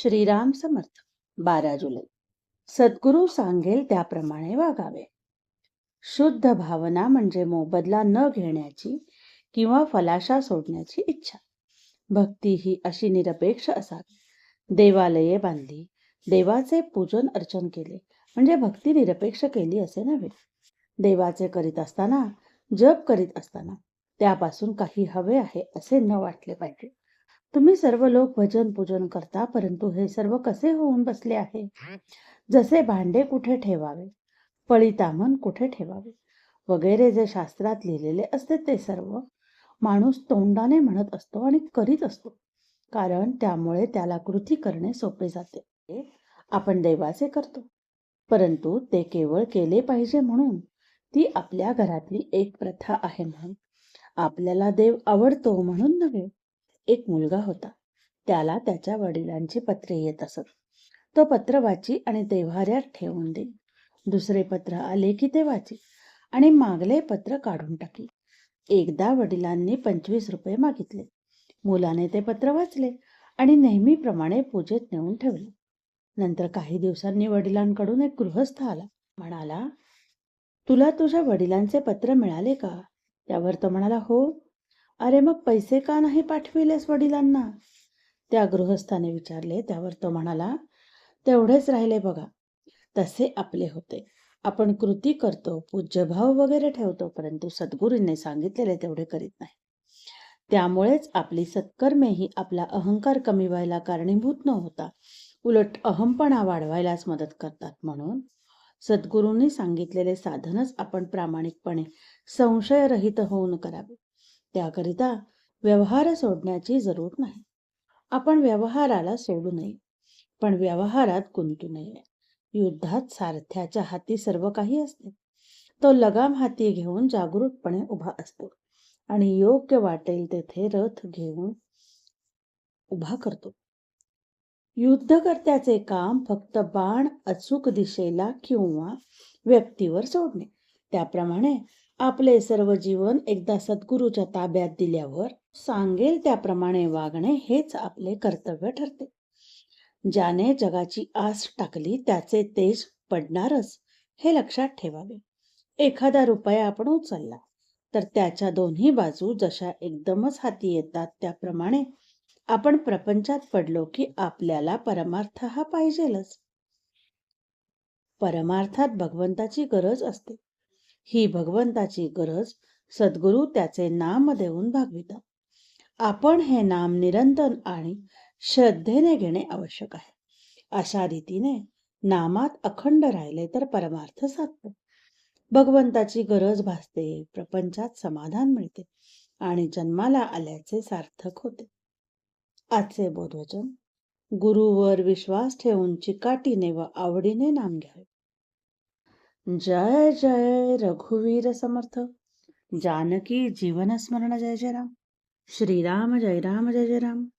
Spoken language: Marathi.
श्रीराम समर्थ. बारा जुलै. सद्गुरू सांगेल त्याप्रमाणे वागावे. शुद्ध भावना म्हणजे मोबदला न घेण्याची किंवा फलाशा सोडण्याची इच्छा. भक्ती ही अशी निरपेक्ष असावी. देवालये बांधली. देवाचे पूजन अर्चन केले. म्हणजे भक्ती निरपेक्ष केली असे नव्हे. देवाचे करीत असताना जप करीत असताना त्यापासून काही हवे आहे असे न वाटले पाहिजे. तुम्ही सर्व लोक भजन पूजन करता परंतु हे सर्व कसे होऊन बसले आहे? जसे भांडे कुठे ठेवावे? पळीतामन कुठे ठेवावे? वगैरे जे शास्त्रात लिहिलेले असते ते सर्व माणूस तोंडाने म्हणत असतो आणि करीत असतो. कारण त्यामुळे त्याला कृती करणे सोपे जाते. आपण देवाचे करतो. परंतु ते केवळ केले पाहिजे म्हणून ती आपल्या घरातली एक प्रथा आहे म्हणून आपल्याला देव आवडतो म्हणून नव्हे. एक मुलगा होता. त्याला त्याच्या वडिलांची पत्रे येत असत. तो पत्र वाची आणि देव्हाऱ्यात ठेवून दे. दुसरे पत्र आले की ते वाची. आणि मागले पत्र काढून टाकी. एकदा वडिलांनी पंचवीस रुपये मागितले. मुलाने ते पत्र वाचले आणि नेहमीप्रमाणे पूजेत नेऊन ठेवले. नंतर काही दिवसांनी वडिलांकडून एक गृहस्थ आला. म्हणाला तुला तुझ्या वडिलांचे पत्र मिळाले का? त्यावर तो म्हणाला हो अरे मग पैसे का नाही पाठविलेस वडिलांना? त्या गृहस्थाने विचारले. त्यावर तो म्हणाला तेवढेच राहिले बघा. तसे आपले होते. आपण कृती करतो पूज्यभाव वगैरे ठेवतो परंतु सद्गुरूंनी सांगितलेले तेवढे करीत नाही. त्यामुळेच आपली सत्कर्मेही आपला अहंकार कमी व्हायला कारणीभूत न होता उलट अहमपणा वाढवायलाच मदत करतात. म्हणून सद्गुरूंनी सांगितलेले साधनच आपण प्रामाणिकपणे संशयरहित होऊन करावे. त्याकरिता व्यवहार सोडण्याची जरूर नाही. आपण व्यवहाराला सोडू नये पण व्यवहारात गुंतू नये. युद्धात सारथ्याच्या हाती सर्व काही असते. तो लगाम हाती घेऊन जागरूकपणे उभा असतो आणि योग्य वाटेल तेथे रथ घेऊन उभा करतो. युद्धकर्त्याचे काम फक्त बाण अचूक दिशेला किंवा व्यक्तीवर सोडणे. त्याप्रमाणे आपले सर्व जीवन एकदा सद्गुरूच्या ताब्यात दिल्यावर सांगेल त्याप्रमाणे वागणे हेच आपले कर्तव्य ठरते. ज्याने जगाची आस टाकली त्याचे तेज पडणारच हे लक्षात ठेवावे. एखादा रुपया आपण उचलला तर त्याच्या दोन्ही बाजू जशा एकदमच हाती येतात त्याप्रमाणे आपण प्रपंचात पडलो की आपल्याला परमार्थ हा पाहिजेलच. परमार्थात भगवंताची गरज असते. ही भगवंताची गरज सद्गुरू त्याचे नाम देऊन भागवितात. आपण हे नाम निरंतर आणि श्रद्धेने घेणे आवश्यक आहे. अशा रीतीने नामात अखंड राहिले तर परमार्थ साधतो. भगवंताची गरज भासते प्रपंचात समाधान मिळते आणि जन्माला आल्याचे सार्थक होते. आजचे बोधवचन गुरुवर विश्वास ठेवून चिकाटीने व आवडीने नाम घ्यावे. जय जय रघुवीर समर्थ। जानकी जीवन स्मरण जय जय राम। श्रीराम जय राम जय जय राम।